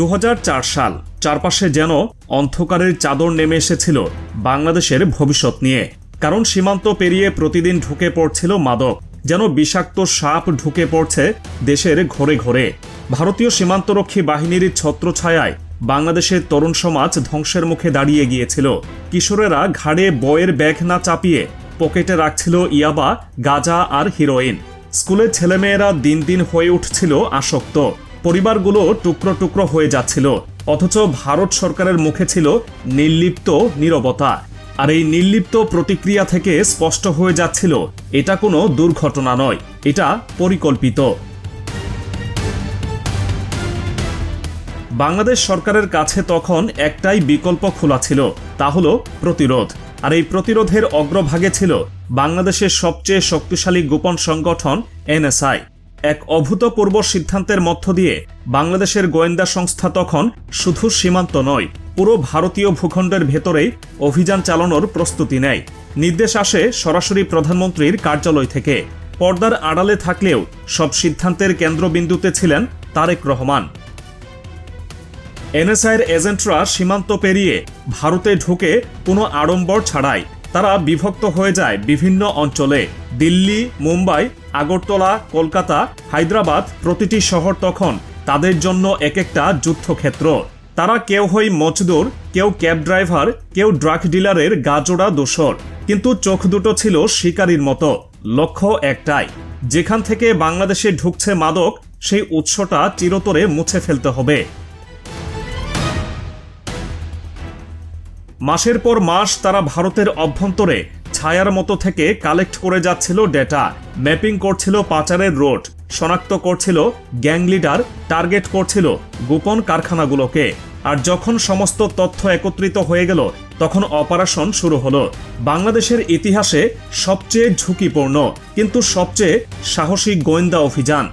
দু হাজার চার সাল চারপাশে যেন অন্ধকারের চাদর নেমে এসেছিল বাংলাদেশের ভবিষ্যৎ নিয়ে। কারণ সীমান্ত পেরিয়ে প্রতিদিন ঢুকে পড়ছিল মাদক, যেন বিষাক্ত সাপ ঢুকে পড়ছে দেশের ঘরে ঘরে। ভারতীয় সীমান্তরক্ষী বাহিনীর ছত্রছায়ায় বাংলাদেশের তরুণ সমাজ ধ্বংসের মুখে দাঁড়িয়ে গিয়েছিল। কিশোরেরা ঘাড়ে বয়ের ব্যাগ না চাপিয়ে পকেটে রাখছিল ইয়াবা, গাজা আর হিরোইন। স্কুলের ছেলেমেয়েরা দিন দিন হয়ে উঠছিল আসক্ত। পরিবারগুলো টুকরো টুকরো হয়ে যাচ্ছিল। অথচ ভারত সরকারের মুখে ছিল নির্লিপ্ত নীরবতা। আর এই নির্লিপ্ত প্রতিক্রিয়া থেকে স্পষ্ট হয়ে যাচ্ছিল, এটা কোনো দুর্ঘটনা নয়, এটা পরিকল্পিত। বাংলাদেশ সরকারের কাছে তখন একটাই বিকল্প খোলা ছিল, তা হলো প্রতিরোধ। আর এই প্রতিরোধের অগ্রভাগে ছিল বাংলাদেশের সবচেয়ে শক্তিশালী গোপন সংগঠন এনএসআই। এক অভূতপূর্ব সিদ্ধান্তের মধ্য দিয়ে বাংলাদেশের গোয়েন্দা সংস্থা তখন শুধু সীমান্ত নয়, পুরো ভারতীয় ভূখণ্ডের ভেতরেই অভিযান চালানোর প্রস্তুতি নেয়। নির্দেশ আসে সরাসরি প্রধানমন্ত্রীর কার্যালয় থেকে। পর্দার আড়ালে থাকলেও সব সিদ্ধান্তের কেন্দ্রবিন্দুতে ছিলেন তারেক রহমান। এনএসআইয়ের এজেন্টরা সীমান্ত পেরিয়ে ভারতে ঢুকে কোনো আড়ম্বর ছাড়াই তারা বিভক্ত হয়ে যায় বিভিন্ন অঞ্চলে। দিল্লি, মুম্বাই, আগরতলা, কলকাতা, হায়দ্রাবাদ প্রতিটি শহর তখন তাদের জন্য এক একটা যুদ্ধক্ষেত্র। তারা কেউ হয় মজদুর, কেউ ক্যাব ড্রাইভার, কেউ ড্রাগ ডিলারের গাজোড়া দোসর কিন্তু চোখ দুটো ছিল শিকারীর মতো। লক্ষ্য একটাই, যেখান থেকে বাংলাদেশে ঢুকছে মাদক, সেই উৎসটা চিরতরে মুছে ফেলতে হবে। মাসের পর মাস তারা ভারতের অভ্যন্তরে ছায়ার মতো থেকে কালেক্ট করে যাচ্ছিল ডেটা, ম্যাপিং করছিল পাচারের রোড, শনাক্ত করছিল গ্যাং লিডার, টার্গেট করছিল গোপন কারখানাগুলোকে। আর যখন সমস্ত তথ্য একত্রিত হয়ে গেল, তখন অপারেশন শুরু হলো। বাংলাদেশের ইতিহাসে সবচেয়ে ঝুঁকিপূর্ণ, কিন্তু সবচেয়ে সাহসী গোয়েন্দা অভিযান।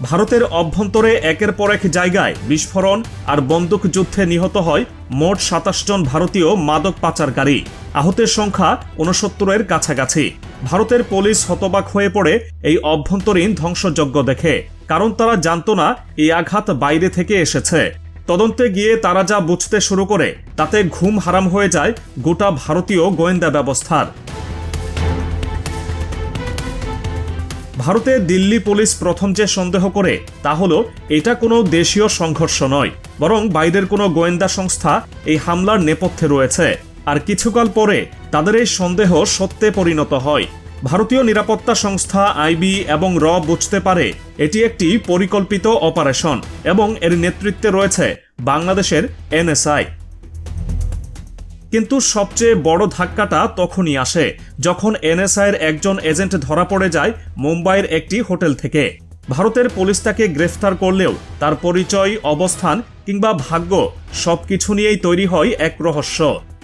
ভারতের অভ্যন্তরে একের পর এক জায়গায় বিস্ফোরণ আর বন্দুক যুদ্ধে নিহত হয় মোট সাতাশ জন ভারতীয় মাদক পাচারকারী। আহতের সংখ্যা উনসত্তরের কাছাকাছি। ভারতের পুলিশ হতবাক হয়ে পড়ে এই অভ্যন্তরীণ ধ্বংসযজ্ঞ দেখে। কারণ তারা জানত না এই আঘাত বাইরে থেকে এসেছে। তদন্তে গিয়ে তারা যা বুঝতে শুরু করে, তাতে ঘুম হারাম হয়ে যায় গোটা ভারতীয় গোয়েন্দা ব্যবস্থার। ভারতে দিল্লি পুলিশ প্রথম যে সন্দেহ করে, তা হলো এটা কোনো দেশীয় সংঘর্ষ নয়, বরং বাইরের কোনো গোয়েন্দা সংস্থা এই হামলার নেপথ্যে রয়েছে। আর কিছুকাল পরে তাদের এই সন্দেহ সত্যে পরিণত হয়। ভারতীয় নিরাপত্তা সংস্থা আইবি এবং র বুঝতে পারে, এটি একটি পরিকল্পিত অপারেশন এবং এর নেতৃত্বে রয়েছে বাংলাদেশের এনএসআই। কিন্তু সবচেয়ে বড় ধাক্কাটা তখনই আসে, যখন এনএসআইয়ের একজন এজেন্ট ধরা পড়ে যায় মুম্বাইয়ের একটি হোটেল থেকে। ভারতের পুলিশ তাকে গ্রেফতার করলেও তার পরিচয়, অবস্থান কিংবা ভাগ্য সবকিছু নিয়েই তৈরি হয় এক রহস্য।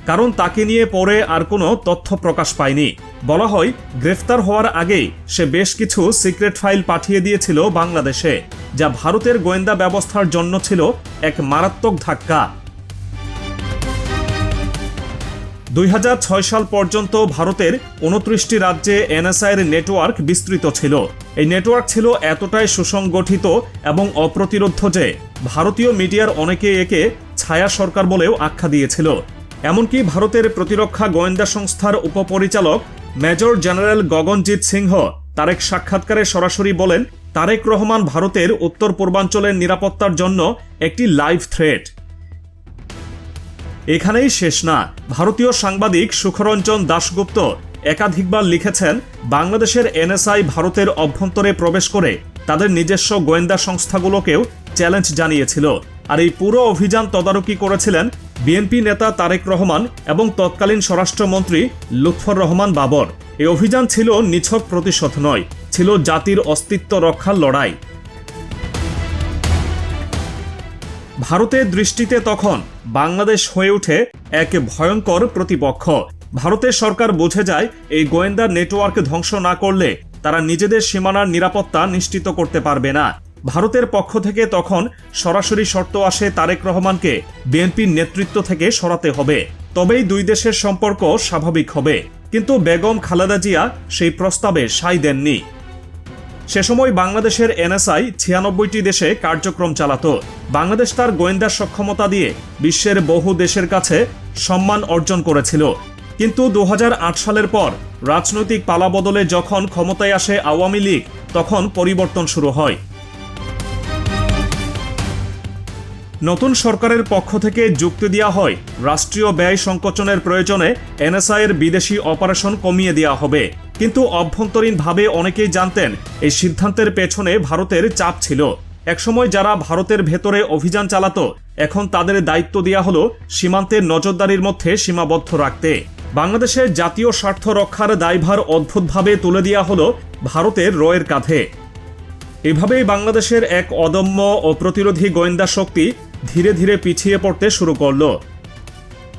কারণ তাকে নিয়ে পরে আর কোনো তথ্য প্রকাশ পায়নি। বলা হয়, গ্রেফতার হওয়ার আগেই সে বেশ কিছু সিক্রেট ফাইল পাঠিয়ে দিয়েছিল বাংলাদেশে, যা ভারতের গোয়েন্দা ব্যবস্থার জন্য ছিল এক মারাত্মক ধাক্কা। দুই হাজার ছয় সাল পর্যন্ত ভারতের উনত্রিশটি রাজ্যে এনএসআইয়ের নেটওয়ার্ক বিস্তৃত ছিল। এই নেটওয়ার্ক ছিল এতটাই সুসংগঠিত এবং অপ্রতিরোধ যে ভারতীয় মিডিয়ার অনেকে একে ছায়া সরকার বলেও আখ্যা দিয়েছিল। এমনকি ভারতের প্রতিরক্ষা গোয়েন্দা সংস্থার উপপরিচালক মেজর জেনারেল গগনজিৎ সিংহ তার এক সাক্ষাৎকারে সরাসরি বলেন, তারেক রহমান ভারতের উত্তর পূর্বাঞ্চলের নিরাপত্তার জন্য একটি লাইভ থ্রেট। এখানেই শেষ না। ভারতীয় সাংবাদিক সুখরঞ্জন দাশগুপ্ত একাধিকবার লিখেছেন, বাংলাদেশের এনএসআই ভারতের অভ্যন্তরে প্রবেশ করে তাদের নিজস্ব গোয়েন্দা সংস্থাগুলোকেও চ্যালেঞ্জ জানিয়েছিল। আর এই পুরো অভিযান তদারকি করেছিলেন বিএনপি নেতা তারেক রহমান এবং তৎকালীন স্বরাষ্ট্রমন্ত্রী লুৎফর রহমান বাবর। এই অভিযান ছিল নিছক প্রতিশোধ নয়, ছিল জাতির অস্তিত্ব রক্ষার লড়াই। ভারতের দৃষ্টিতে তখন বাংলাদেশ হয়ে ওঠে এক ভয়ঙ্কর প্রতিপক্ষ। ভারতের সরকার বুঝে যায় এই গোয়েন্দা নেটওয়ার্ক ধ্বংস না করলে তারা নিজেদের সীমানার নিরাপত্তা নিশ্চিত করতে পারবে না। ভারতের পক্ষ থেকে তখন সরাসরি শর্ত আসে তারেক রহমানকে বিএনপির নেতৃত্ব থেকে সরাতে হবে। তবেই দুই দেশের সম্পর্ক স্বাভাবিক হবে। কিন্তু বেগম খালেদা জিয়া সেই প্রস্তাবে সাই দেননি। সে সময় বাংলাদেশের এনএসআই ছিয়ানব্বইটি দেশে কার্যক্রম চালাত। বাংলাদেশ তার গোয়েন্দা সক্ষমতা দিয়ে বিশ্বের বহু দেশের কাছে সম্মান অর্জন করেছিল। কিন্তু দু হাজার আট সালের পর রাজনৈতিক পালাবদলে যখন ক্ষমতায় আসে আওয়ামী লীগ, তখন পরিবর্তন শুরু হয়। নতুন সরকারের পক্ষ থেকে যুক্তি দেওয়া হয়, রাষ্ট্রীয় ব্যয় সংকোচনের প্রয়োজনে এনএসআইয়ের বিদেশি অপারেশন কমিয়ে দেওয়া হবে। কিন্তু অভ্যন্তরীণভাবে অনেকেই জানতেন এই সিদ্ধান্তের পেছনে ভারতের চাপ ছিল। একসময় যারা ভারতের ভেতরে অভিযান চালাত, এখন তাদের দায়িত্ব দেওয়া হলো সীমান্তের নজরদারির মধ্যে সীমাবদ্ধ রাখতে। বাংলাদেশের জাতীয় স্বার্থ রক্ষার দায়ভার অদ্ভুতভাবে তুলে দেওয়া হলো ভারতের রয়ের কাঁধে। এভাবেই বাংলাদেশের এক অদম্য ও প্রতিরোধী গোয়েন্দা শক্তি ধীরে ধীরে পিছিয়ে পড়তে শুরু করল।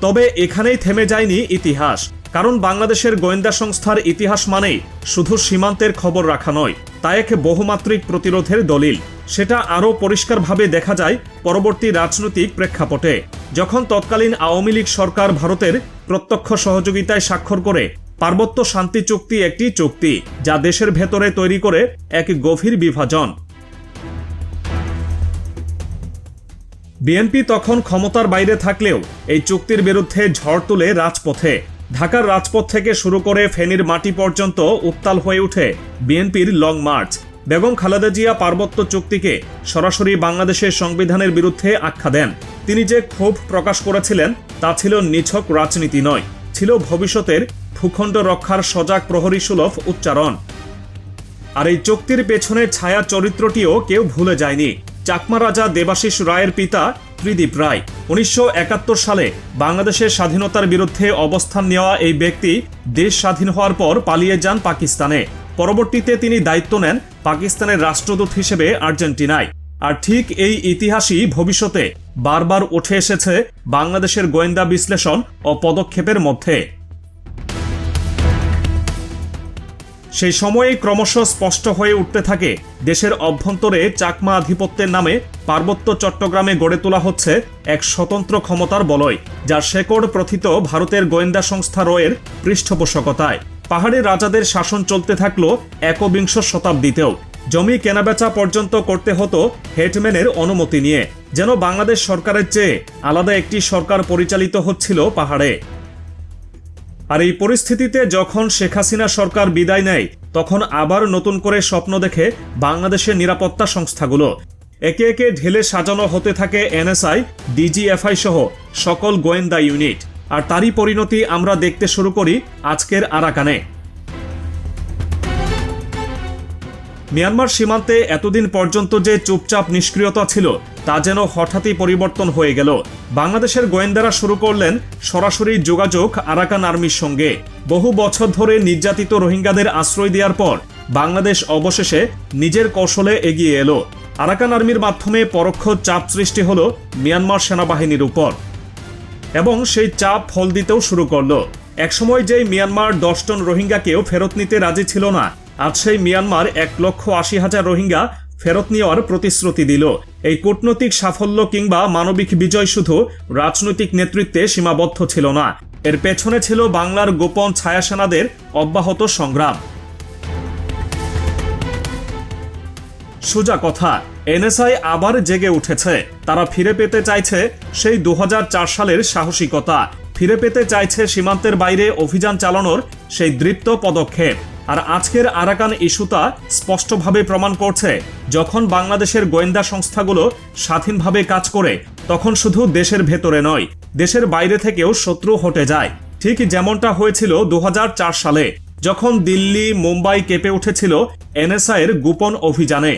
তবে এখানেই থেমে যায়নি ইতিহাস। কারণ বাংলাদেশের গোয়েন্দা সংস্থার ইতিহাস মানেই শুধু সীমান্তের খবর রাখা নয়, তা এক বহুমাত্রিক প্রতিরোধের দলিল। সেটা আরও পরিষ্কারভাবে দেখা যায় পরবর্তী রাজনৈতিক প্রেক্ষাপটে, যখন তৎকালীন আওয়ামী লীগ সরকার ভারতের প্রত্যক্ষ সহযোগিতায় স্বাক্ষর করে পার্বত্য শান্তি চুক্তি একটি চুক্তি, যা দেশের ভেতরে তৈরি করে এক গভীর বিভাজন। বিএনপি তখন ক্ষমতার বাইরে থাকলেও এই চুক্তির বিরুদ্ধে ঝড় তুলে রাজপথে। ঢাকার রাজপথ থেকে শুরু করে ফেনীর মাটি পর্যন্ত উত্তাল হয়ে ওঠে বিএনপির লং মার্চ। বেগম খালেদা জিয়া পার্বত্য চুক্তিকে সরাসরি বাংলাদেশের সংবিধানের বিরুদ্ধে আখ্যা দেন। তিনি যে ক্ষোভ প্রকাশ করেছিলেন, তা ছিল নিছক রাজনীতি নয়, ছিল ভবিষ্যতের ভূখণ্ড রক্ষার সজাগ প্রহরী সুলভ উচ্চারণ। আর এই চুক্তির পেছনে ছায়া চরিত্রটিও কেউ ভুলে যায়নি। চাকমা রাজা দেবাশিস রায়ের পিতা ত্রিদীপ রায় উনিশশো সালে বাংলাদেশের স্বাধীনতার বিরুদ্ধে অবস্থান নেওয়া এই ব্যক্তি দেশ স্বাধীন হওয়ার পর পালিয়ে যান পাকিস্তানে। পরবর্তীতে তিনি দায়িত্ব নেন পাকিস্তানের রাষ্ট্রদূত হিসেবে আর্জেন্টিনায়। আর ঠিক এই ইতিহাসই ভবিষ্যতে বারবার উঠে এসেছে বাংলাদেশের গোয়েন্দা বিশ্লেষণ ও পদক্ষেপের মধ্যে। সেই সময়ে ক্রমশ স্পষ্ট হয়ে উঠতে থাকে, দেশের অভ্যন্তরে চাকমা আধিপত্যের নামে পার্বত্য চট্টগ্রামে গড়ে তোলা হচ্ছে এক স্বতন্ত্র ক্ষমতার বলয়, যার শেকড় প্রথিত ভারতের গোয়েন্দা সংস্থা রয়ের পৃষ্ঠপোষকতায়। পাহাড়ি রাজাদের শাসন চলতে থাকল একবিংশ শতাব্দীতেও। জমি কেনাবেচা পর্যন্ত করতে হতো হেডম্যানের অনুমতি নিয়ে, যেন বাংলাদেশ সরকারের চেয়ে আলাদা একটি সরকার পরিচালিত হচ্ছিল পাহাড়ে। আর এই পরিস্থিতিতে যখন শেখ হাসিনা সরকার বিদায় নেয়, তখন আবার নতুন করে স্বপ্ন দেখে বাংলাদেশের নিরাপত্তা সংস্থাগুলো। একে একে ঢেলে সাজানো হতে থাকে এনএসআই, ডিজিএফআই সহ সকল গোয়েন্দা ইউনিট। আর তারই পরিণতি আমরা দেখতে শুরু করি আজকের আরাকানে। মিয়ানমার সীমান্তে এতদিন পর্যন্ত যে চুপচাপ নিষ্ক্রিয়তা ছিল, তা যেন হঠাৎই পরিবর্তন হয়ে গেল। বাংলাদেশের গোয়েন্দারা শুরু করলেন সরাসরি যোগাযোগ আরাকান আর্মির সঙ্গে। বহু বছর ধরে নির্যাতিত রোহিঙ্গাদের আশ্রয় দেওয়ার পর বাংলাদেশ অবশেষে নিজের কৌশলে এগিয়ে এলো। আরাকান আর্মির মাধ্যমে পরোক্ষ চাপ সৃষ্টি হল মিয়ানমার সেনাবাহিনীর উপর। এবং সেই চাপ ফল দিতেও শুরু করল। একসময় যেই মিয়ানমার দশ টন রোহিঙ্গাকেও ফেরত নিতে রাজি ছিল না আজ সেই মিয়ানমার এক লক্ষ আশি হাজার রোহিঙ্গা ফেরত নেওয়ার প্রতিশ্রুতি দিল। এই কূটনৈতিক সাফল্য কিংবা মানবিক বিজয় শুধু রাজনৈতিক নেতৃত্বে সীমাবদ্ধ ছিল না, এর পেছনে ছিল বাংলার গোপন ছায়াসেনাদের অব্যাহত সংগ্রাম। সোজা কথা, এনএসআই আবার জেগে উঠেছে। তারা ফিরে পেতে চাইছে সেই দু হাজার চার সালের সাহসিকতা। ফিরে পেতে চাইছে সীমান্তের বাইরে অভিযান চালানোর সেই দৃপ্ত পদক্ষেপ। আর আজকের আরাকান ইস্যুতা স্পষ্টভাবে প্রমাণ করছে, যখন বাংলাদেশের গোয়েন্দা সংস্থাগুলো স্বাধীনভাবে কাজ করে, তখন শুধু দেশের ভেতরে নয়, দেশের বাইরে থেকেও শত্রু হটে যায়। ঠিক যেমনটা হয়েছিল দু হাজার চার সালে, যখন দিল্লি, মুম্বাই কেঁপে উঠেছিল এনএসআইয়ের গোপন অভিযানে।